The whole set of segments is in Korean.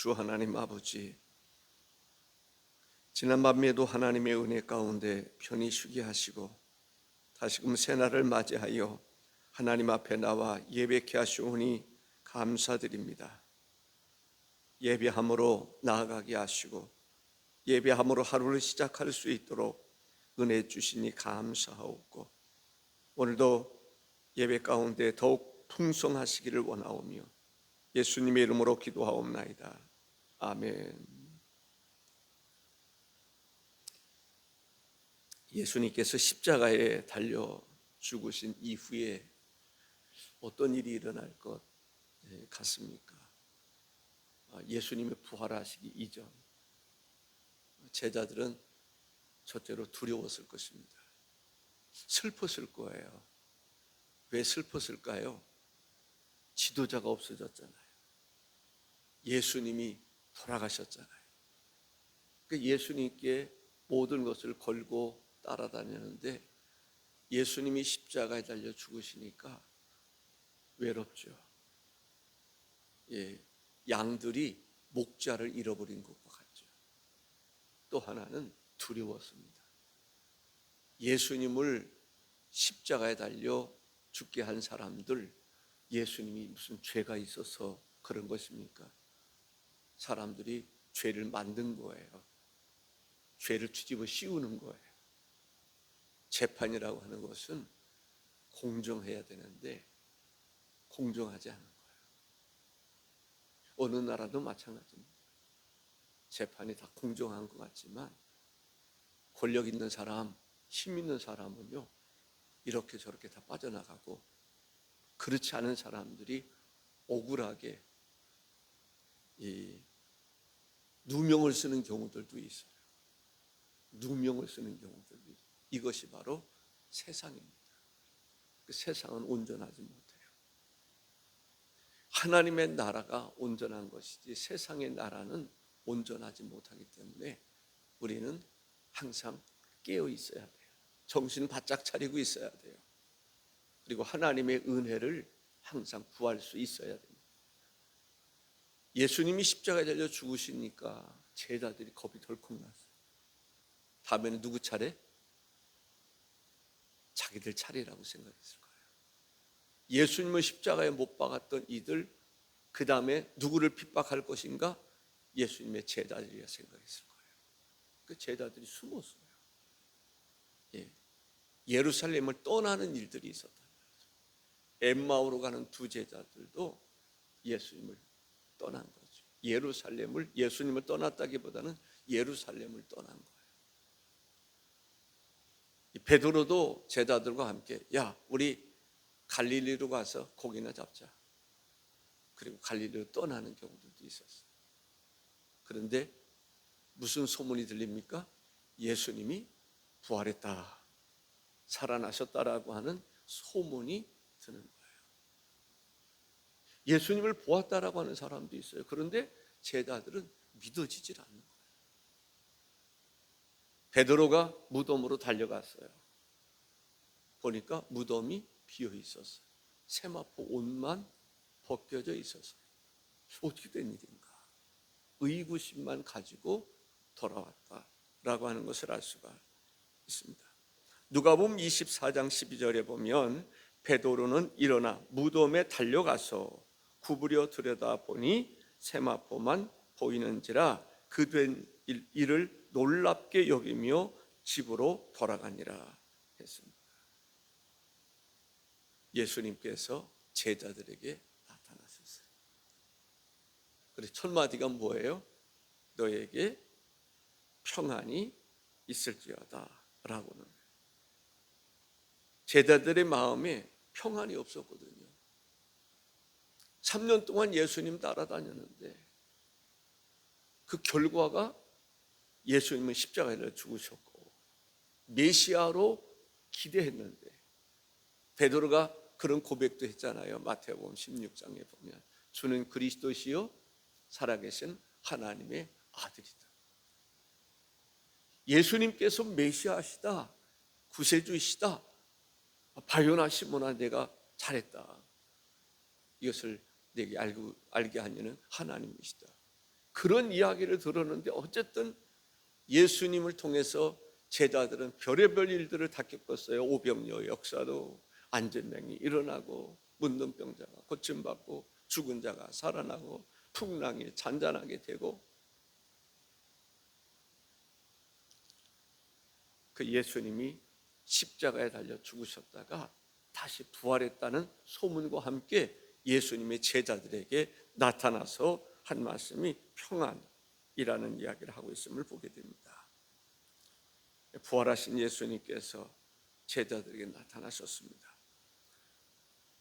주 하나님 아버지 지난 밤에도 하나님의 은혜 가운데 편히 쉬게 하시고 다시금 새날을 맞이하여 하나님 앞에 나와 예배케 하시오니 감사드립니다. 예배함으로 나아가게 하시고 예배함으로 하루를 시작할 수 있도록 은혜 주시니 감사하옵고 오늘도 예배 가운데 더욱 풍성하시기를 원하오며 예수님의 이름으로 기도하옵나이다. 아멘. 예수님께서 십자가에 달려 죽으신 이후에 어떤 일이 일어날 것 같습니까? 아, 예수님의 부활하시기 이전 제자들은 첫째로 두려웠을 것입니다. 슬펐을 거예요. 왜 슬펐을까요? 지도자가 없어졌잖아요. 예수님이 돌아가셨잖아요. 그 예수님께 모든 것을 걸고 따라다니는데 예수님이 십자가에 달려 죽으시니까 외롭죠. 예, 양들이 목자를 잃어버린 것과 같죠. 또 하나는 두려웠습니다. 예수님을 십자가에 달려 죽게 한 사람들, 예수님이 무슨 죄가 있어서 그런 것입니까? 사람들이 죄를 만든 거예요. 죄를 뒤집어 씌우는 거예요. 재판이라고 하는 것은 공정해야 되는데 공정하지 않은 거예요. 어느 나라도 마찬가지입니다. 재판이 다 공정한 것 같지만 권력 있는 사람, 힘 있는 사람은요 이렇게 저렇게 다 빠져나가고 그렇지 않은 사람들이 억울하게 이 누명을 쓰는 경우들도 있어요. 누명을 쓰는 경우들도 있어요. 이것이 바로 세상입니다. 그 세상은 온전하지 못해요. 하나님의 나라가 온전한 것이지 세상의 나라는 온전하지 못하기 때문에 우리는 항상 깨어 있어야 돼요. 정신 바짝 차리고 있어야 돼요. 그리고 하나님의 은혜를 항상 구할 수 있어야 됩니다. 예수님이 십자가에 달려 죽으시니까 제자들이 겁이 덜컥 났어요. 다음에는 누구 차례? 자기들 차례라고 생각했을 거예요. 예수님을 십자가에 못 박았던 이들 그 다음에 누구를 핍박할 것인가? 예수님의 제자들이라 생각했을 거예요. 그 제자들이 숨었어요. 예. 예루살렘을 떠나는 일들이 말이죠. 엠마오로 가는 두 제자들도 예수님을 떠난 거죠. 예루살렘을 예수님을 떠났다기보다는 예루살렘을 떠난 거예요. 베드로도 제자들과 함께 야 우리 갈릴리로 가서 고기나 잡자. 그리고 갈릴리로 떠나는 경우들도 있었어요. 그런데 무슨 소문이 들립니까? 예수님이 부활했다. 살아나셨다라고 하는 소문이 드는 거예요. 예수님을 보았다라고 하는 사람도 있어요. 그런데 제자들은 믿어지질 않는 거예요. 베드로가 무덤으로 달려갔어요. 보니까 무덤이 비어 있었어요. 세마포 옷만 벗겨져 있었어요. 어떻게 된 일인가? 의구심만 가지고 돌아왔다라고 하는 것을 알 수가 있습니다. 누가복음 24장 12절에 보면 베드로는 일어나 무덤에 달려가서 구부려 들여다 보니 세마포만 보이는지라 그된 일을 놀랍게 여기며 집으로 돌아가니라 했습니다. 예수님께서 제자들에게 나타나셨어요. 그래서 첫 마디가 뭐예요? 너에게 평안이 있을지어다라고는 제자들의 마음에 평안이 없었거든요. 3년 동안 예수님 따라다녔는데 그 결과가 예수님은 십자가에 죽으셨고 메시아로 기대했는데 베드로가 그런 고백도 했잖아요. 마태복음 16장에 보면 주는 그리스도시요 살아계신 하나님의 아들이다. 예수님께서 메시아시다. 구세주이시다. 바요나 시모나 내가 잘했다. 이것을 내게 알고, 알게 하는 하나님이시다. 그런 이야기를 들었는데 어쨌든 예수님을 통해서 제자들은 별의별 일들을 다 겪었어요. 오병이어 역사도 안전병이 일어나고 묻는 병자가 고침받고 죽은 자가 살아나고 풍랑이 잔잔하게 되고 그 예수님이 십자가에 달려 죽으셨다가 다시 부활했다는 소문과 함께 예수님의 제자들에게 나타나서 한 말씀이 평안이라는 이야기를 하고 있음을 보게 됩니다. 부활하신 예수님께서 제자들에게 나타나셨습니다.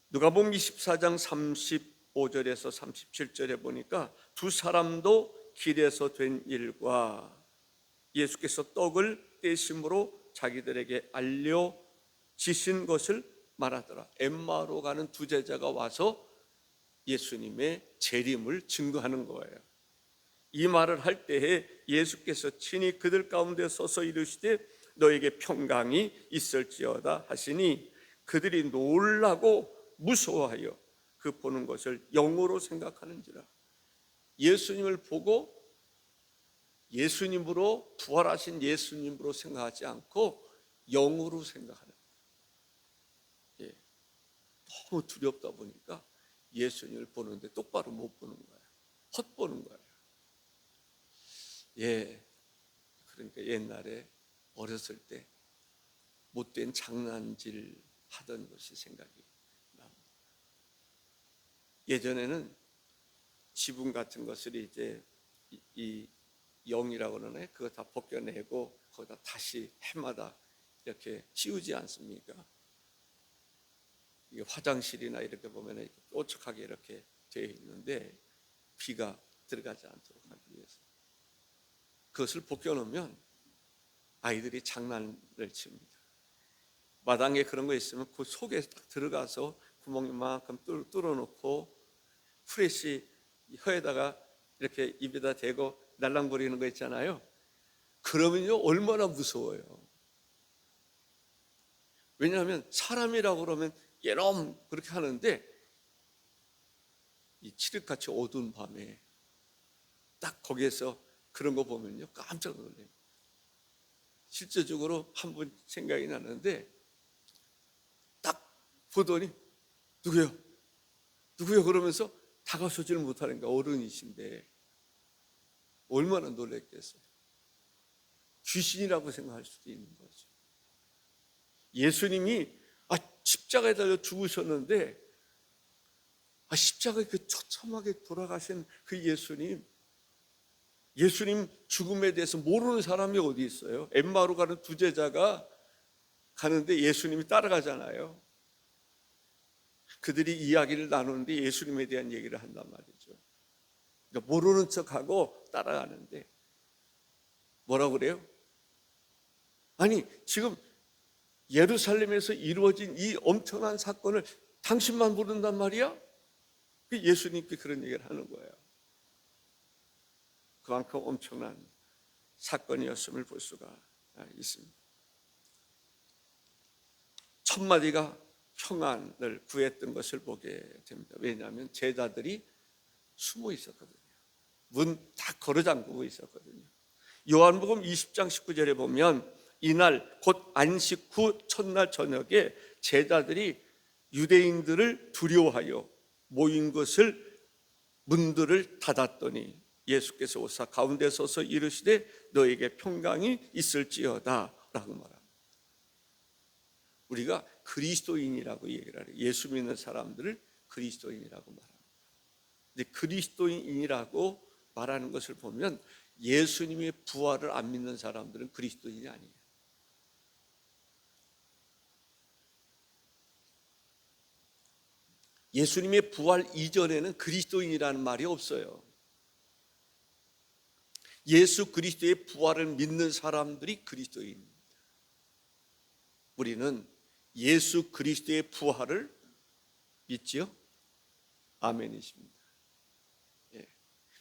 누가복음 24장 35절에서 37절에 보니까 두 사람도 길에서 된 일과 예수께서 떡을 떼심으로 자기들에게 알려 지신 것을 말하더라. 엠마로 가는 두 제자가 와서 예수님의 재림을 증거하는 거예요. 이 말을 할 때에 예수께서 친히 그들 가운데 서서 이르시되 너에게 평강이 있을지어다 하시니 그들이 놀라고 무서워하여 그 보는 것을 영으로 생각하는지라 예수님을 보고 예수님으로 부활하신 예수님으로 생각하지 않고 영으로 생각하는 예. 너무 두렵다 보니까 예수님을 보는데 똑바로 못 보는 거예요. 헛보는 거예요. 예. 그러니까 옛날에 어렸을 때 못된 장난질 하던 것이 생각이 납니다. 예전에는 지붕 같은 것을 이제 이, 이 영이라고 그러네. 그거 다 벗겨내고 거기다 다시 해마다 이렇게 씌우지 않습니까? 화장실이나 이렇게 보면 뾰족하게 이렇게 되어 있는데 비가 들어가지 않도록 하기 위해서 그것을 벗겨놓으면 아이들이 장난을 칩니다. 마당에 그런 거 있으면 그 속에 딱 들어가서 구멍 이만큼 뚫어놓고 프레시 혀에다가 이렇게 입에다 대고 날랑거리는 거 있잖아요. 그러면요 얼마나 무서워요. 왜냐하면 사람이라고 그러면 예럼 그렇게 하는데 이 칠흑같이 어두운 밤에 딱 거기에서 그런 거 보면요 깜짝 놀래요. 실제적으로 한 번 생각이 나는데 딱 보더니 누구요? 누구요? 그러면서 다가서지를 못하는 거야 어른이신데 얼마나 놀랬겠어요. 귀신이라고 생각할 수도 있는 거죠. 예수님이 아, 십자가에 달려 죽으셨는데 아, 십자가에 그 처참하게 돌아가신 그 예수님 예수님 죽음에 대해서 모르는 사람이 어디 있어요? 엠마로 가는 두 제자가 가는데 예수님이 따라가잖아요. 그들이 이야기를 나누는데 예수님에 대한 얘기를 한단 말이죠. 그러니까 모르는 척하고 따라가는데 뭐라고 그래요? 아니 지금 예루살렘에서 이루어진 이 엄청난 사건을 당신만 모른단 말이야? 그 예수님께 그런 얘기를 하는 거예요. 그만큼 엄청난 사건이었음을 볼 수가 있습니다. 첫 마디가 평안을 구했던 것을 보게 됩니다. 왜냐하면 제자들이 숨어 있었거든요. 문 다 걸어 잠그고 있었거든요. 요한복음 20장 19절에 보면 이날 곧 안식 후 첫날 저녁에 제자들이 유대인들을 두려워하여 모인 것을 문들을 닫았더니 예수께서 오사 가운데 서서 이르시되 너에게 평강이 있을지어다라고 말합니다. 우리가 그리스도인이라고 얘기를 해요. 예수 믿는 사람들을 그리스도인이라고 말합니다. 근데 그리스도인이라고 말하는 것을 보면 예수님의 부활을 안 믿는 사람들은 그리스도인이 아니에요. 예수님의 부활 이전에는 그리스도인이라는 말이 없어요. 예수 그리스도의 부활을 믿는 사람들이 그리스도인입니다. 우리는 예수 그리스도의 부활을 믿지요? 아멘이십니다. 예.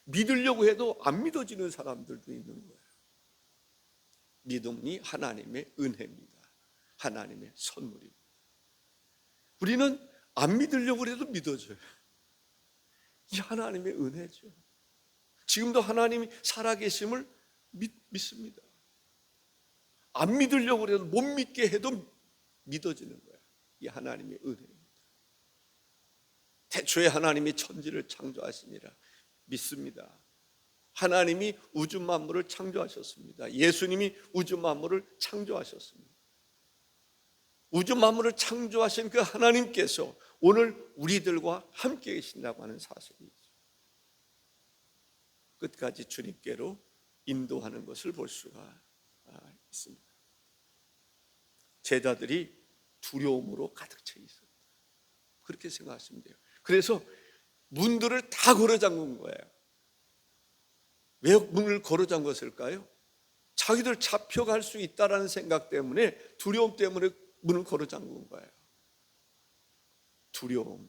믿으려고 해도 안 믿어지는 사람들도 있는 거예요. 믿음이 하나님의 은혜입니다. 하나님의 선물입니다. 우리는 안 믿으려고 해도 믿어져요. 이 하나님의 은혜죠. 지금도 하나님이 살아계심을 믿, 믿습니다. 안 믿으려고 그래도 못 믿게 해도 믿어지는 거야. 이 하나님의 은혜입니다. 태초에 하나님이 천지를 창조하시니라 믿습니다. 하나님이 우주 만물을 창조하셨습니다. 예수님이 우주 만물을 창조하셨습니다. 우주 만물을 창조하신 그 하나님께서 오늘 우리들과 함께 계신다고 하는 사실이죠. 끝까지 주님께로 인도하는 것을 볼 수가 있습니다. 제자들이 두려움으로 가득 차 있었다. 그렇게 생각하시면 돼요. 그래서 문들을 다 걸어 잠근 거예요. 왜 문을 걸어 잠궜을까요? 자기들 잡혀갈 수 있다라는 생각 때문에 두려움 때문에 문을 걸어 잠근 거예요. 두려움.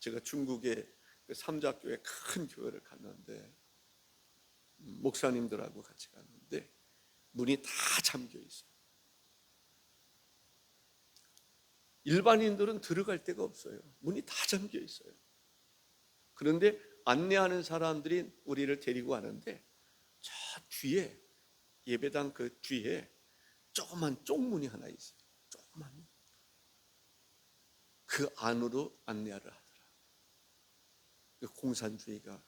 제가 중국의 그 삼자교회 큰 교회를 갔는데 목사님들하고 같이 갔는데 문이 다 잠겨 있어요. 일반인들은 들어갈 데가 없어요. 문이 다 잠겨 있어요. 그런데 안내하는 사람들이 우리를 데리고 가는데 저 뒤에 예배당 그 뒤에 조그만 쪽문이 하나 있어요. 조그만 그 안으로 안내를 하더라. 그 공산주의가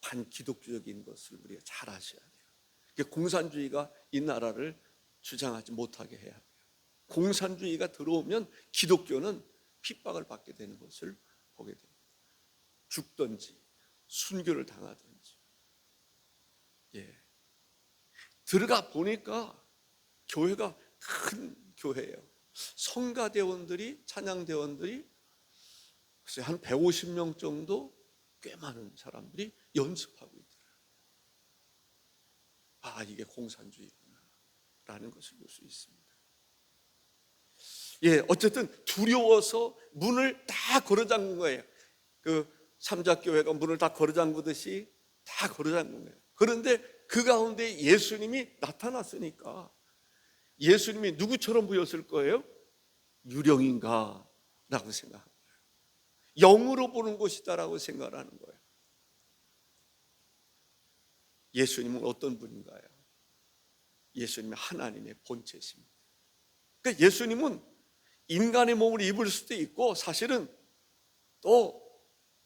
반기독교적인 것을 우리가 잘 아셔야 돼요. 그 공산주의가 이 나라를 주장하지 못하게 해야 돼요. 공산주의가 들어오면 기독교는 핍박을 받게 되는 것을 보게 됩니다. 죽든지 순교를 당하든지. 예. 들어가 보니까 교회가 큰 교회예요. 성가대원들이 찬양대원들이 글쎄 한 150명 정도 꽤 많은 사람들이 연습하고 있더라고요. 아, 이게 공산주의구나. 라는 것을 볼 수 있습니다. 예, 어쨌든 두려워서 문을 다 걸어 잠근 거예요. 그 삼자교회가 문을 다 걸어 잠그듯이 다 걸어 잠근 거예요. 그런데 그 가운데 예수님이 나타났으니까 예수님이 누구처럼 보였을 거예요? 유령인가? 라고 거예요. 영으로 보는 것이다라고 생각하는 거예요. 예수님은 어떤 분인가요? 예수님은 하나님의 본체십니다. 그러니까 예수님은 인간의 몸을 입을 수도 있고 사실은 또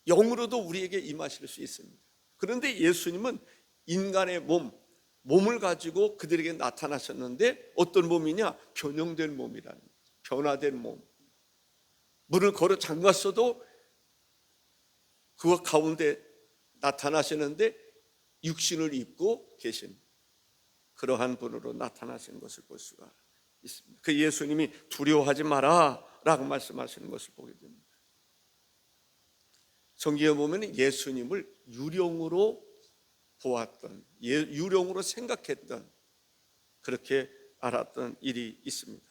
영으로도 우리에게 임하실 수 있습니다. 그런데 예수님은 인간의 몸, 몸을 가지고 그들에게 나타나셨는데 어떤 몸이냐? 변형된 몸이라는. 변화된 몸. 문을 걸어 잠갔어도 그 가운데 나타나시는데 육신을 입고 계신 그러한 분으로 나타나신 것을 볼 수가 있습니다. 그 예수님이 두려워하지 마라 라고 말씀하시는 것을 보게 됩니다. 성경에 보면 예수님을 유령으로 보았던, 예, 유령으로 생각했던, 그렇게 알았던 일이 있습니다.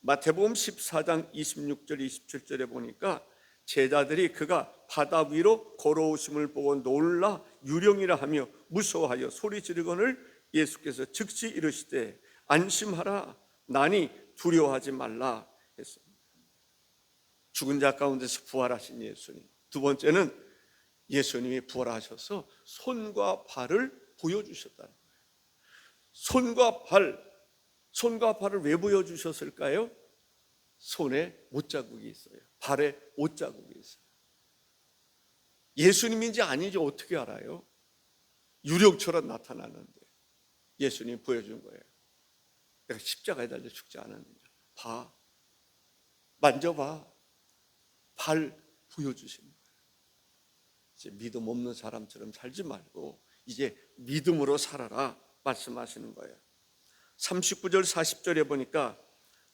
마태복음 14장 26절 27절에 보니까 제자들이 그가 바다 위로 걸어오심을 보고 놀라 유령이라 하며 무서워하여 소리 지르거늘 예수께서 즉시 이르시되 안심하라 나니 두려워하지 말라 했습니다. 죽은 자 가운데서 부활하신 예수님. 두 번째는 예수님이 부활하셔서 손과 발을 보여주셨다는 거예요. 손과 발, 손과 발을 왜 보여주셨을까요? 손에 못자국이 있어요. 발에 옷자국이 있어요. 예수님인지 아닌지 어떻게 알아요? 유령처럼 나타나는데 예수님이 보여준 거예요. 내가 십자가에 달려 죽지 않았느냐. 봐. 만져봐. 발. 이제 믿음 없는 사람처럼 살지 말고 이제 믿음으로 살아라 말씀하시는 거예요. 39절 40절에 보니까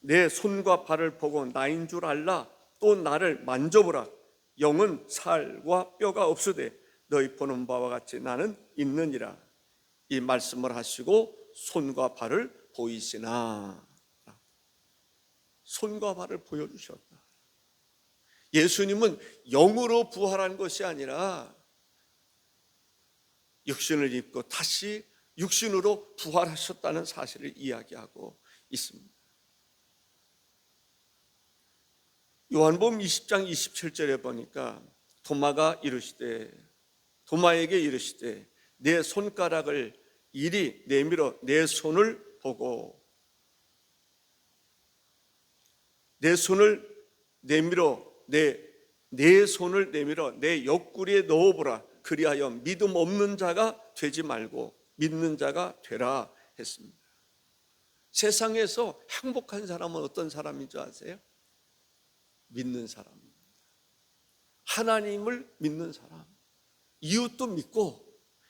내 손과 발을 보고 나인 줄 알라 또 나를 만져보라 영은 살과 뼈가 없으되 너희 보는 바와 같이 나는 있느니라 이 말씀을 하시고 손과 발을 보이시나 손과 발을 보여주셨다. 예수님은 영으로 부활한 것이 아니라 육신을 입고 다시 육신으로 부활하셨다는 사실을 이야기하고 있습니다. 요한복음 20장 27절에 보니까 도마가 이르시되 도마에게 이르시되 내 손가락을 이리 내밀어 내 손을 보고 내 손을 내밀어 내, 내 손을 내밀어 내 옆구리에 넣어보라. 그리하여 믿음 없는 자가 되지 말고 믿는 자가 되라 했습니다. 세상에서 행복한 사람은 어떤 사람인 줄 아세요? 믿는 사람입니다 하나님을 믿는 사람. 이웃도 믿고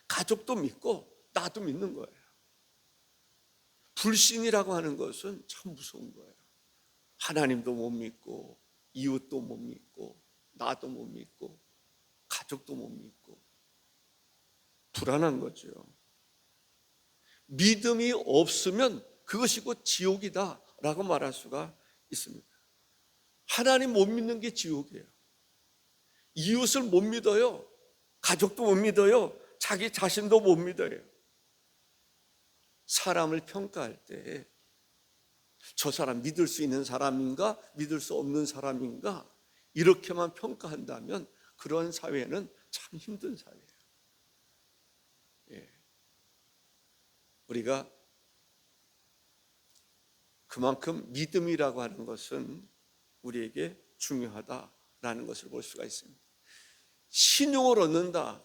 가족도 믿고 나도 믿는 거예요. 불신이라고 하는 것은 참 무서운 거예요. 하나님도 못 믿고 이웃도 못 믿고 나도 못 믿고 가족도 못 믿고 불안한 거죠. 믿음이 없으면 그것이 곧 지옥이다라고 말할 수가 있습니다. 하나님 못 믿는 게 지옥이에요. 이웃을 못 믿어요. 가족도 못 믿어요. 자기 자신도 못 믿어요. 사람을 평가할 때 저 사람 믿을 수 있는 사람인가 믿을 수 없는 사람인가 이렇게만 평가한다면 그런 사회는 참 힘든 사회예요. 예. 우리가 그만큼 믿음이라고 하는 것은 우리에게 중요하다라는 것을 볼 수가 있습니다. 신용을 얻는다,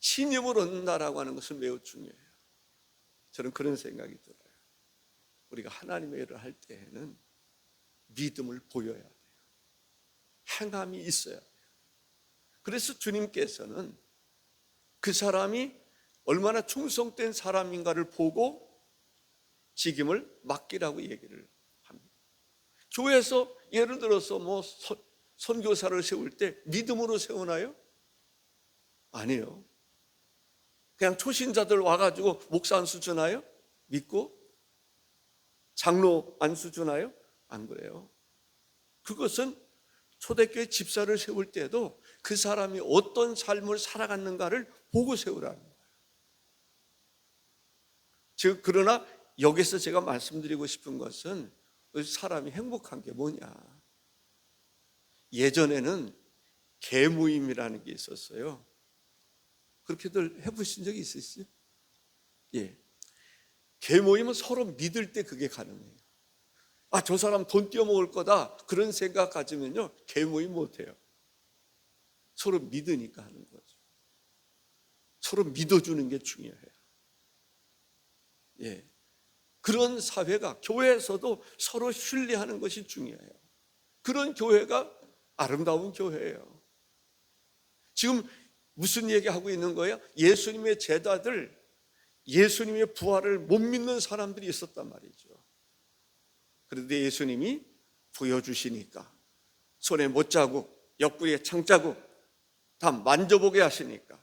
신임을 얻는다라고 하는 것은 매우 중요해요. 저는 그런 생각이 들어요. 우리가 하나님의 일을 할 때에는 믿음을 보여야 돼요. 행함이 있어야 돼요. 그래서 주님께서는 그 사람이 얼마나 충성된 사람인가를 보고 직임을 맡기라고 얘기를 합니다. 교회에서 예를 들어서 뭐 선, 선교사를 세울 때 믿음으로 세우나요? 아니에요. 그냥 초신자들 와가지고 목사 안수 주나요? 믿고? 장로 안수 주나요? 안 그래요. 그것은 초대교회 집사를 세울 때도 그 사람이 어떤 삶을 살아갔는가를 보고 세우라는 거예요. 즉, 그러나 여기서 제가 말씀드리고 싶은 것은 사람이 행복한 게 뭐냐. 예전에는 개모임이라는 게 있었어요. 그렇게들 해보신 적이 있으시죠? 예. 개 모임은 서로 믿을 때 그게 가능해요. 아, 저 사람 돈 띄어먹을 거다. 그런 생각 가지면요. 개 모임 못해요. 서로 믿으니까 하는 거죠. 서로 믿어주는 게 중요해요. 예. 그런 사회가 교회에서도 서로 신뢰하는 것이 중요해요. 그런 교회가 아름다운 교회예요. 지금 무슨 얘기하고 있는 거예요? 예수님의 제자들 예수님의 부활을 못 믿는 사람들이 있었단 말이죠. 그런데 예수님이 보여주시니까 손에 못자국, 옆구리에 창자국 다 만져보게 하시니까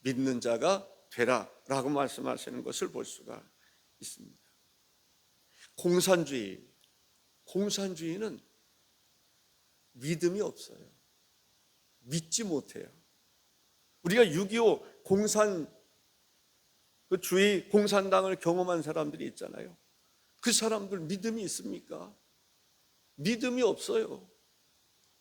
믿는 자가 되라라고 말씀하시는 것을 볼 수가 있습니다. 공산주의, 공산주의는 믿음이 없어요. 믿지 못해요. 우리가 6.25 공산 그 주의 공산당을 경험한 사람들이 있잖아요. 그 사람들 믿음이 있습니까? 믿음이 없어요.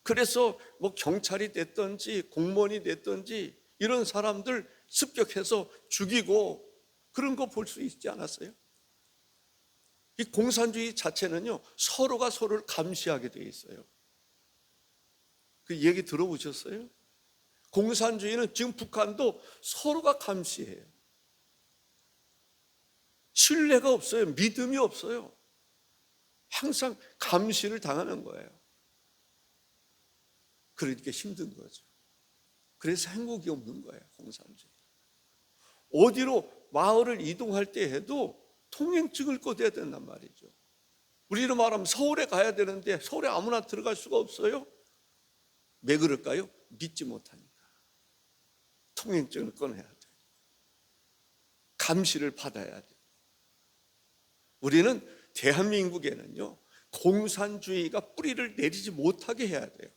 그래서 뭐 경찰이 됐든지 공무원이 됐든지 이런 사람들 습격해서 죽이고 그런 거 볼 수 있지 않았어요? 이 공산주의 자체는요 서로가 서로를 감시하게 되어 있어요. 그 얘기 들어보셨어요? 공산주의는 지금 북한도 서로가 감시해요. 신뢰가 없어요. 믿음이 없어요. 항상 감시를 당하는 거예요. 그러니까 힘든 거죠. 그래서 행복이 없는 거예요. 공산주의. 어디로 마을을 이동할 때 해도 통행증을 꺼내야 된단 말이죠. 우리로 말하면 서울에 가야 되는데 서울에 아무나 들어갈 수가 없어요. 왜 그럴까요? 믿지 못하니까. 통행증을 꺼내야 돼. 감시를 받아야 돼. 우리는 대한민국에는요, 공산주의가 뿌리를 내리지 못하게 해야 돼요.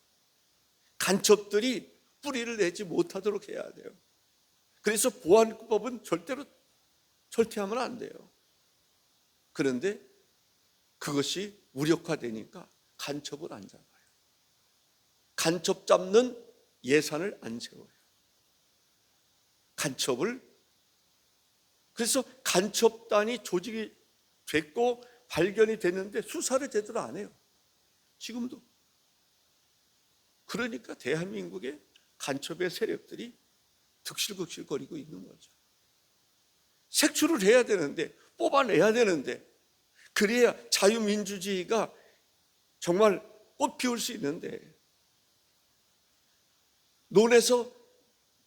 간첩들이 뿌리를 내지 못하도록 해야 돼요. 그래서 보안법은 절대로 절퇴하면 안 돼요. 그런데 그것이 무력화되니까 간첩을 안 잡아요. 간첩 잡는 예산을 안 세워요. 간첩을 그래서 간첩단이 조직이 됐고 발견이 됐는데 수사를 제대로 안 해요. 지금도. 그러니까 대한민국의 간첩의 세력들이 득실극실거리고 있는 거죠. 색출을 해야 되는데 뽑아내야 되는데 그래야 자유민주주의가 정말 꽃 피울 수 있는데 논에서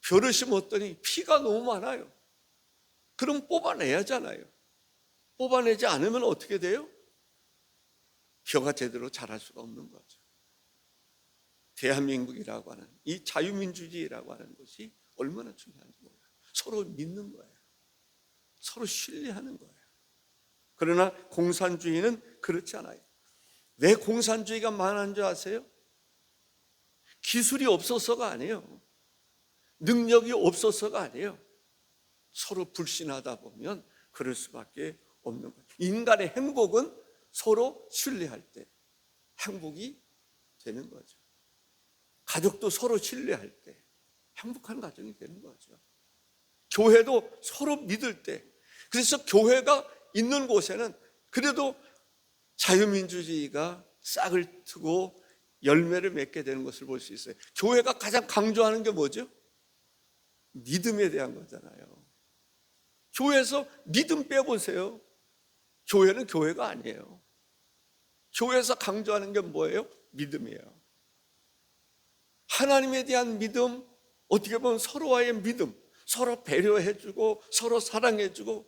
벼를 심었더니 피가 너무 많아요. 그럼 뽑아내야 하잖아요. 뽑아내지 않으면 어떻게 돼요? 벼가 제대로 자랄 수가 없는 거죠. 대한민국이라고 하는 이 자유민주주의라고 하는 것이 얼마나 중요한지 몰라요. 서로 믿는 거예요. 서로 신뢰하는 거예요. 그러나 공산주의는 그렇지 않아요. 왜 공산주의가 망한 줄 아세요? 기술이 없어서가 아니에요. 능력이 없어서가 아니에요. 서로 불신하다 보면 그럴 수밖에 없는 거예요. 인간의 행복은 서로 신뢰할 때 행복이 되는 거죠. 가족도 서로 신뢰할 때 행복한 가정이 되는 거죠. 교회도 서로 믿을 때 그래서 교회가 있는 곳에는 그래도 자유민주주의가 싹을 트고 열매를 맺게 되는 것을 볼 수 있어요. 교회가 가장 강조하는 게 뭐죠? 믿음에 대한 거잖아요. 교회에서 믿음 빼보세요. 교회는 교회가 아니에요. 교회에서 강조하는 게 뭐예요? 믿음이에요. 하나님에 대한 믿음, 어떻게 보면 서로와의 믿음, 서로 배려해주고 서로 사랑해주고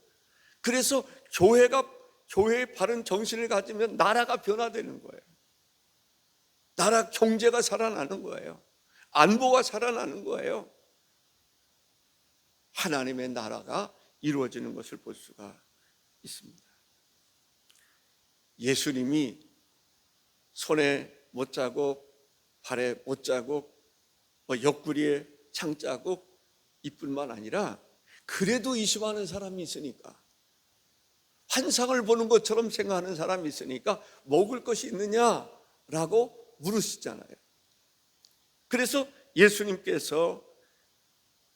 그래서 교회가 교회의 바른 정신을 가지면 나라가 변화되는 거예요. 나라 경제가 살아나는 거예요. 안보가 살아나는 거예요. 하나님의 나라가 이루어지는 것을 볼 수가 있습니다. 예수님이 손에 못 자국, 발에 못 자국, 뭐 옆구리에 창 자국 이뿐만 아니라 그래도 의심하는 사람이 있으니까 환상을 보는 것처럼 생각하는 사람이 있으니까 먹을 것이 있느냐라고 물으시잖아요. 그래서 예수님께서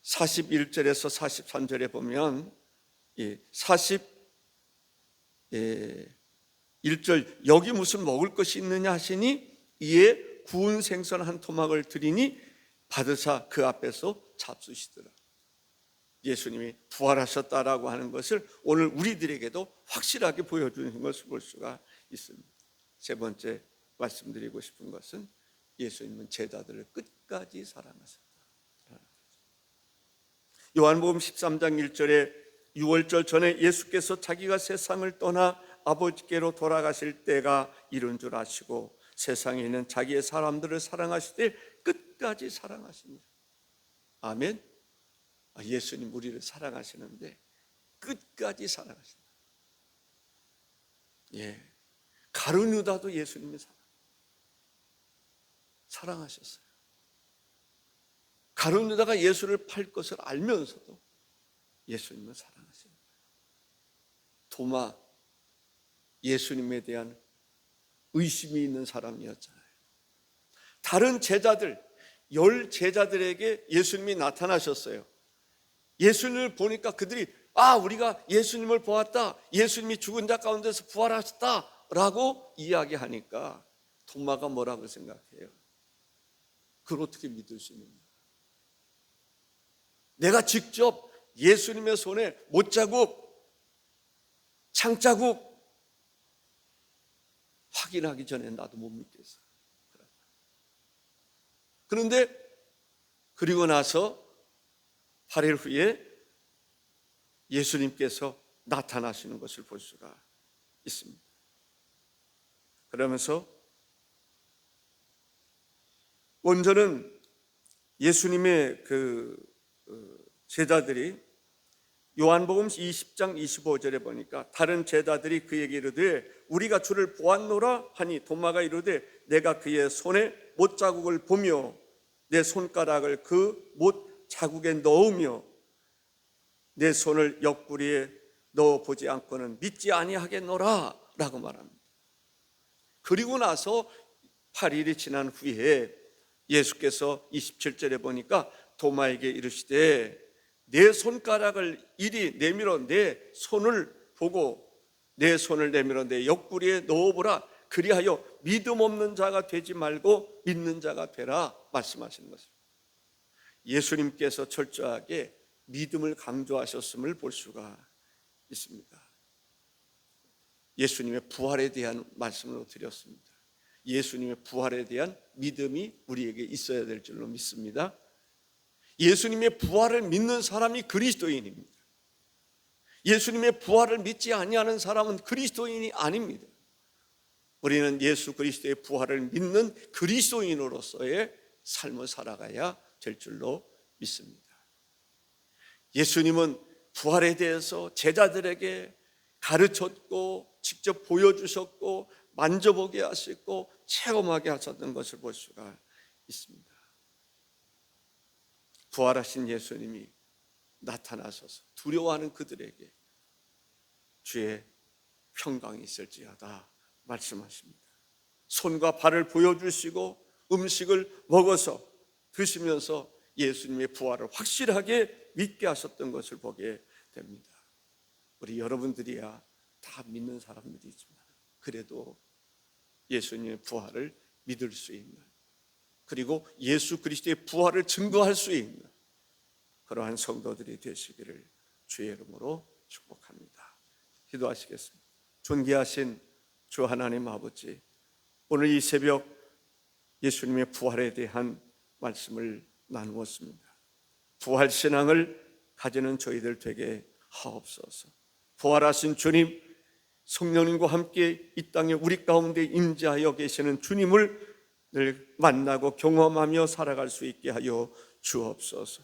41절에서 43절에 보면 41절 여기 무슨 먹을 것이 있느냐 하시니 이에 구운 생선 한 토막을 드리니 받으사 그 앞에서 잡수시더라. 예수님이 부활하셨다라고 하는 것을 오늘 우리들에게도 확실하게 보여주는 것을 볼 수가 있습니다. 세 번째 말씀드리고 싶은 것은 예수님은 제자들을 끝까지 사랑하셨다. 요한복음 13장 1절에 6월절 전에 예수께서 자기가 세상을 떠나 아버지께로 돌아가실 때가 이른 줄 아시고 세상에 있는 자기의 사람들을 사랑하실 때 끝까지 사랑하십니다. 아멘. 아, 예수님 우리를 사랑하시는데 끝까지 사랑하신다. 예. 가룟유다도 예수님이 사랑. 사랑하셨어요. 가룟유다가 예수를 팔 것을 알면서도 예수님을 사랑하십니다. 도마 예수님에 대한 의심이 있는 사람이었잖아요. 다른 제자들 열 제자들에게 예수님이 나타나셨어요. 예수님을 보니까 그들이 아 우리가 예수님을 보았다. 예수님이 죽은 자 가운데서 부활하셨다 라고 이야기하니까 도마가 뭐라고 생각해요? 그걸 어떻게 믿을 수 있느냐? 내가 직접 예수님의 손에 못자국, 창자국 확인하기 전에 나도 못 믿겠어. 그런데 그리고 나서 8일 후에 예수님께서 나타나시는 것을 볼 수가 있습니다. 그러면서 먼저는 예수님의 그 어, 제자들이 요한복음 20장 25절에 보니까 다른 제자들이 그에게 이르되 우리가 주를 보았노라 하니 도마가 이르되 내가 그의 손에 못 자국을 보며 내 손가락을 그 못 자국에 넣으며 내 손을 옆구리에 넣어 보지 않고는 믿지 아니하겠노라 라고 말합니다. 그리고 나서 8일이 지난 후에 예수께서 27절에 보니까 도마에게 이르시되 내 손가락을 이리 내밀어 내 손을 보고 내 손을 내밀어 내 옆구리에 넣어보라 그리하여 믿음 없는 자가 되지 말고 믿는 자가 되라 말씀하시는 것입니다. 예수님께서 철저하게 믿음을 강조하셨음을 볼 수가 있습니다. 예수님의 부활에 대한 말씀을 드렸습니다. 예수님의 부활에 대한 믿음이 우리에게 있어야 될 줄로 믿습니다. 예수님의 부활을 믿는 사람이 그리스도인입니다. 예수님의 부활을 믿지 아니하는 사람은 그리스도인이 아닙니다. 우리는 예수 그리스도의 부활을 믿는 그리스도인으로서의 삶을 살아가야 될 줄로 믿습니다. 예수님은 부활에 대해서 제자들에게 가르쳤고 직접 보여주셨고 만져보게 하셨고 체험하게 하셨던 것을 볼 수가 있습니다. 부활하신 예수님이 나타나셔서 두려워하는 그들에게 주의 평강이 있을지어다 말씀하십니다. 손과 발을 보여주시고 음식을 먹어서 드시면서 예수님의 부활을 확실하게 믿게 하셨던 것을 보게 됩니다. 우리 여러분들이야 다 믿는 사람들이지만 그래도 예수님의 부활을 믿을 수 있는 그리고 예수 그리스도의 부활을 증거할 수 있는 그러한 성도들이 되시기를 주의 이름으로 축복합니다. 기도하시겠습니다. 존귀하신 주 하나님 아버지 오늘 이 새벽 예수님의 부활에 대한 말씀을 나누었습니다. 부활 신앙을 가지는 저희들 되게 하옵소서. 부활하신 주님, 성령님과 함께 이 땅에 우리 가운데 임재하여 계시는 주님을 늘 만나고 경험하며 살아갈 수 있게 하여 주옵소서.